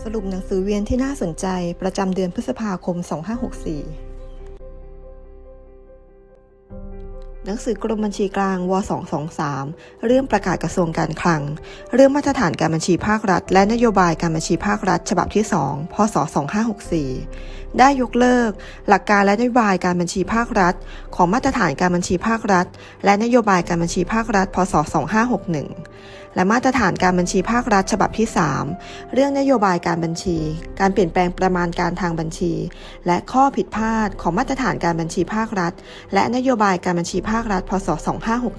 สรุปหนังสือเวียนที่น่าสนใจประจำเดือนพฤษภาคม 2564 หนังสือกรมบัญชีกลางว223 เรื่องประกาศกระทรวงการคลัง เรื่องมาตรฐานการบัญชีภาครัฐ และนโยบายการบัญชีภาครัฐ ฉบับที่ 2 พศ 2564 ได้ยกเลิก หลักการและนโยบายการบัญชีภาครัฐ ของมาตรฐานการบัญชีภาครัฐ และนโยบายการบัญชีภาครัฐ พศ 2561 และมาตรฐานการบัญชีภาครัฐฉบับที่ 3 เรื่องนโยบายการบัญชี การเปลี่ยนแปลงประมาณการทางบัญชี และข้อผิดพลาดของมาตรฐานการบัญชีภาครัฐ และนโยบายการบัญชีภาครัฐ พศ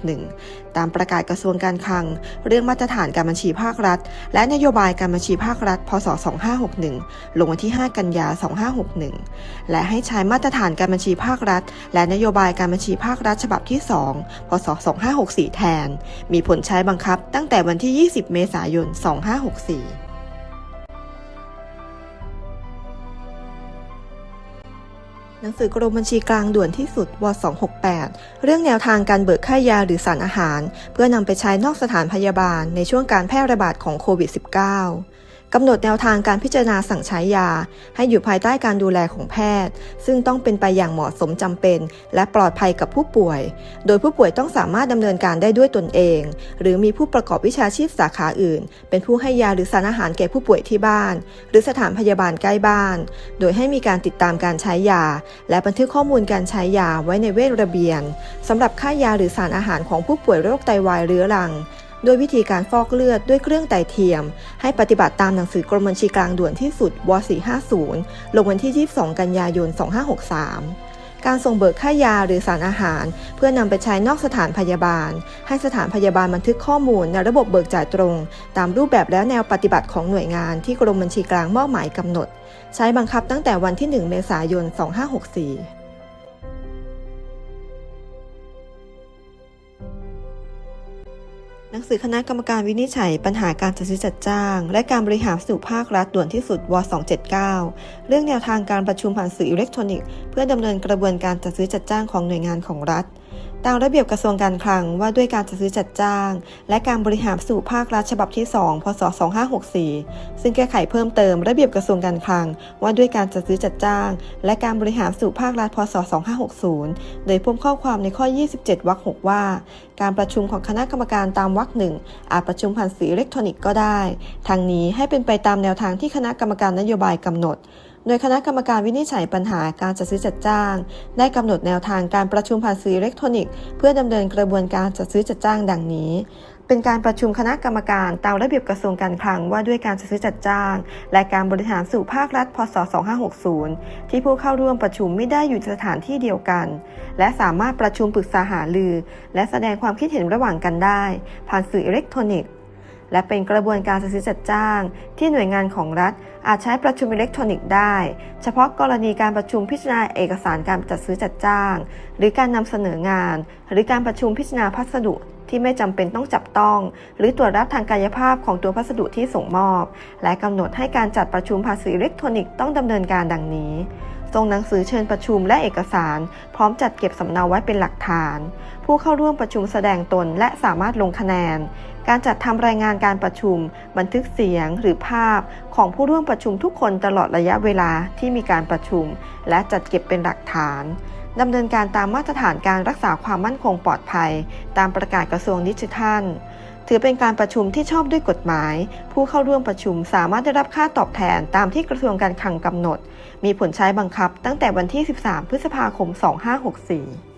2561 ตามประกาศกระทรวงการคลัง เรื่องมาตรฐานการบัญชีภาครัฐ และนโยบายการบัญชีภาครัฐ พศ 2561 ลงวันที่ 5 กันยา 2561และให้ใช้มาตรฐานการบัญชีภาครัฐ และนโยบายการบัญชีภาครัฐฉบับที่ 2 พศ 2564 แทน มีผลใช้บังคับตั้งแต่วันที่ 20 เมษายน 2564หนังสือกรมบัญชีกลางด่วนที่สุดว268 เรื่องแนวทางการเบิกค่ายาหรือสารอาหาร เพื่อนำไปใช้นอกสถานพยาบาลในช่วงการแพร่ระบาดของโควิด -19 กำหนดแนวทางการพิจารณาสั่งใช้ยา ให้อยู่ภายใต้การดูแลของแพทย์ ซึ่งต้องเป็นไปอย่างเหมาะสมจำเป็น และปลอดภัยกับผู้ป่วย โดยผู้ป่วยต้องสามารถดำเนินการได้ด้วยตนเอง หรือมีผู้ประกอบวิชาชีพสาขาอื่น เป็นผู้ให้ยาหรือสารอาหารแก่ผู้ป่วยที่บ้าน หรือสถานพยาบาลใกล้บ้าน โดยให้มีการติดตามการใช้ยา และบันทึกข้อมูลการใช้ยาไว้ในเวชระเบียนสำหรับค่ายาหรือสารอาหารของผู้ป่วยโรคไตวายเรื้อรัง โดยวิธีการฟอกเลือดด้วยเครื่องไตเทียม ให้ปฏิบัติตามหนังสือกรมบัญชีกลางด่วนที่สุดว450 ลงวันที่ 22 กันยายน 2563 การส่งเบิกค่ายาหรือสารอาหาร เพื่อนำไปใช้นอกสถานพยาบาล ให้สถานพยาบาลบันทึกข้อมูลในระบบเบิกจ่ายตรง ตามรูปแบบและแนวปฏิบัติของหน่วยงานที่กรมบัญชีกลางมอบหมายกำหนด ใช้บังคับตั้งแต่วันที่ 1 เมษายน 2564 นังสือคณะกรรมการวินิจฉัยปัญหาการจัดซื้อจัดจ้าง และการบริหารสู่ภาครัฐด่วนที่สุดว279 เรื่องแนวทางการประชุมผ่านสื่ออิเล็กทรอนิกส์ เพื่อดำเนินกระบวนการจัดซื้อจัดจ้างของหน่วยงานของรัฐ ตามระเบียบกระทรวงการคลังว่าด้วยการจัดซื้อจัดจ้าง และการบริหารสู่ภาครัฐฉบับที่ 2 พศ 2564 ซึ่งแก้ไขเพิ่มเติมระเบียบกระทรวงการคลัง ว่าด้วยการจัดซื้อจัดจ้าง และการบริหารสู่ภาครัฐพศ 2560 โดยเพิ่มข้อความในข้อ 27 วรรค 6 ว่า การประชุมของคณะกรรมการตามวรรคหนึ่งอาจประชุมผ่านสื่ออิเล็กทรอนิกส์ก็ได้ ทางนี้ให้เป็นไปตามแนวทางที่คณะกรรมการนโยบายกำหนด โดยคณะกรรมการวินิจฉัยปัญหาการจัดซื้อจัดจ้าง ได้กำหนดแนวทางการประชุมผ่านสื่ออิเล็กทรอนิกส์เพื่อดำเนินกระบวนการจัดซื้อจัดจ้างดังนี้เป็นการประชุมคณะกรรมการตามระเบียบกระทรวงการคลังว่าด้วยการจัดซื้อจัดจ้าง และการบริหารสู่ภาครัฐ พศ 2560 ที่ผู้เข้าร่วมประชุมไม่ได้อยู่สถานที่เดียวกัน และสามารถประชุมปรึกษาหารือ และแสดงความคิดเห็นระหว่างกันได้ ผ่านสื่ออิเล็กทรอนิกส์ และเป็นกระบวนการจัดซื้อจัดจ้าง ที่หน่วยงานของรัฐ อาจใช้ประชุมอิเล็กทรอนิกส์ได้ เฉพาะกรณีการประชุมพิจารณาเอกสารการจัดซื้อจัดจ้าง หรือการนำเสนองาน หรือการประชุมพิจารณาพัสดุที่ไม่จำเป็นต้องจับต้อง หรือตรวจรับทางกายภาพของตัวพัสดุที่ส่งมอบ และกำหนดให้การจัดประชุมภาษีอิเล็กทรอนิกส์ต้องดำเนินการดังนี้ ส่งหนังสือเชิญประชุมและเอกสาร พร้อมจัดเก็บสำเนาไว้เป็นหลักฐาน ผู้เข้าร่วมประชุมแสดงตนและสามารถลงคะแนน การจัดทำรายงานการประชุม บันทึกเสียงหรือภาพ ของผู้ร่วมประชุมทุกคนตลอดระยะเวลาที่มีการประชุม และจัดเก็บเป็นหลักฐานดำเนินการตามมาตรฐานการรักษาความมั่นคงปลอดภัย ตามประกาศกระทรวงดิจิทัล ถือเป็นการประชุมที่ชอบด้วยกฎหมาย ผู้เข้าร่วมประชุมสามารถได้รับค่าตอบแทนตามที่กระทรวงการคลังกำหนด มีผลใช้บังคับตั้งแต่วันที่ 13 พฤษภาคม 2564